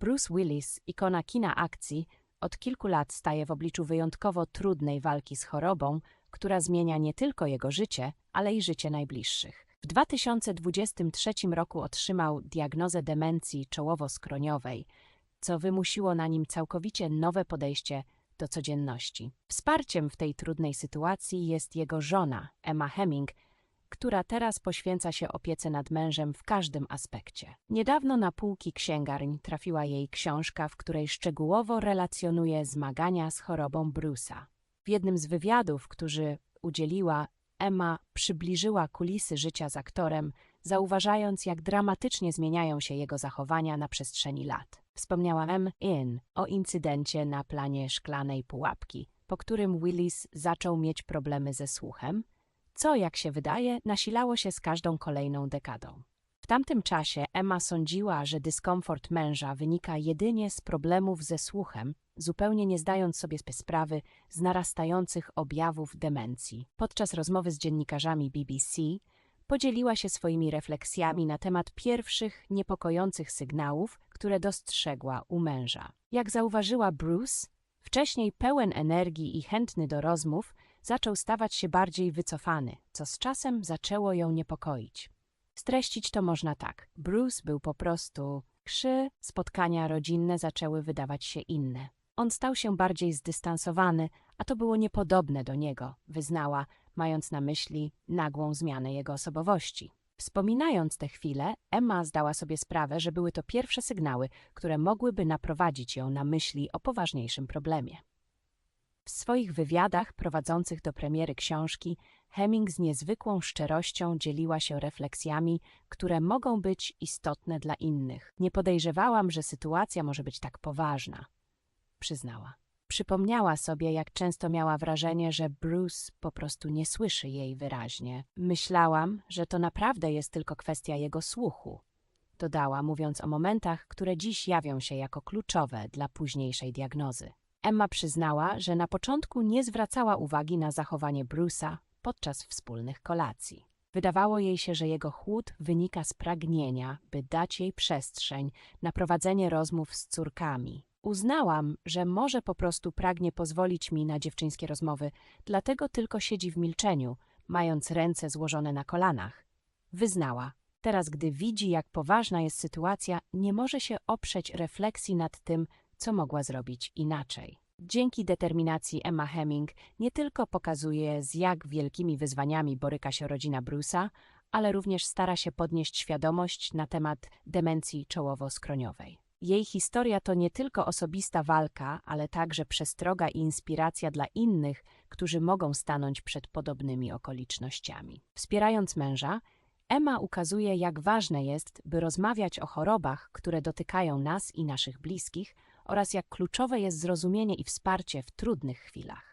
Bruce Willis, ikona kina akcji, od kilku lat staje w obliczu wyjątkowo trudnej walki z chorobą, która zmienia nie tylko jego życie, ale i życie najbliższych. W 2023 roku otrzymał diagnozę demencji czołowo-skroniowej, co wymusiło na nim całkowicie nowe podejście do codzienności. Wsparciem w tej trudnej sytuacji jest jego żona, Emma Hemming, która teraz poświęca się opiece nad mężem w każdym aspekcie. Niedawno na półki księgarni trafiła jej książka, w której szczegółowo relacjonuje zmagania z chorobą Bruce'a. W jednym z wywiadów, który udzieliła, Emma przybliżyła kulisy życia z aktorem, zauważając, jak dramatycznie zmieniają się jego zachowania na przestrzeni lat. Wspomniała M. In o incydencie na planie szklanej pułapki, po którym Willis zaczął mieć problemy ze słuchem, co, jak się wydaje, nasilało się z każdą kolejną dekadą. W tamtym czasie Emma sądziła, że dyskomfort męża wynika jedynie z problemów ze słuchem, zupełnie nie zdając sobie sprawy z narastających objawów demencji. Podczas rozmowy z dziennikarzami BBC podzieliła się swoimi refleksjami na temat pierwszych niepokojących sygnałów, które dostrzegła u męża. Jak zauważyła Bruce, wcześniej pełen energii i chętny do rozmów, zaczął stawać się bardziej wycofany, co z czasem zaczęło ją niepokoić. Streścić to można tak. Bruce był po prostu krzy, spotkania rodzinne zaczęły wydawać się inne. On stał się bardziej zdystansowany, a to było niepodobne do niego, wyznała, mając na myśli nagłą zmianę jego osobowości. Wspominając te chwile, Emma zdała sobie sprawę, że były to pierwsze sygnały, które mogłyby naprowadzić ją na myśli o poważniejszym problemie. W swoich wywiadach prowadzących do premiery książki Heming z niezwykłą szczerością dzieliła się refleksjami, które mogą być istotne dla innych. Nie podejrzewałam, że sytuacja może być tak poważna, przyznała. Przypomniała sobie, jak często miała wrażenie, że Bruce po prostu nie słyszy jej wyraźnie. Myślałam, że to naprawdę jest tylko kwestia jego słuchu. Dodała, mówiąc o momentach, które dziś jawią się jako kluczowe dla późniejszej diagnozy. Emma przyznała, że na początku nie zwracała uwagi na zachowanie Bruce'a podczas wspólnych kolacji. Wydawało jej się, że jego chłód wynika z pragnienia, by dać jej przestrzeń na prowadzenie rozmów z córkami. Uznałam, że może po prostu pragnie pozwolić mi na dziewczyńskie rozmowy, dlatego tylko siedzi w milczeniu, mając ręce złożone na kolanach. Wyznała. Teraz, gdy widzi, jak poważna jest sytuacja, nie może się oprzeć refleksji nad tym, co mogła zrobić inaczej. Dzięki determinacji Emma Hemming nie tylko pokazuje, z jak wielkimi wyzwaniami boryka się rodzina Bruce'a, ale również stara się podnieść świadomość na temat demencji czołowo-skroniowej. Jej historia to nie tylko osobista walka, ale także przestroga i inspiracja dla innych, którzy mogą stanąć przed podobnymi okolicznościami. Wspierając męża, Emma ukazuje, jak ważne jest, by rozmawiać o chorobach, które dotykają nas i naszych bliskich, oraz jak kluczowe jest zrozumienie i wsparcie w trudnych chwilach.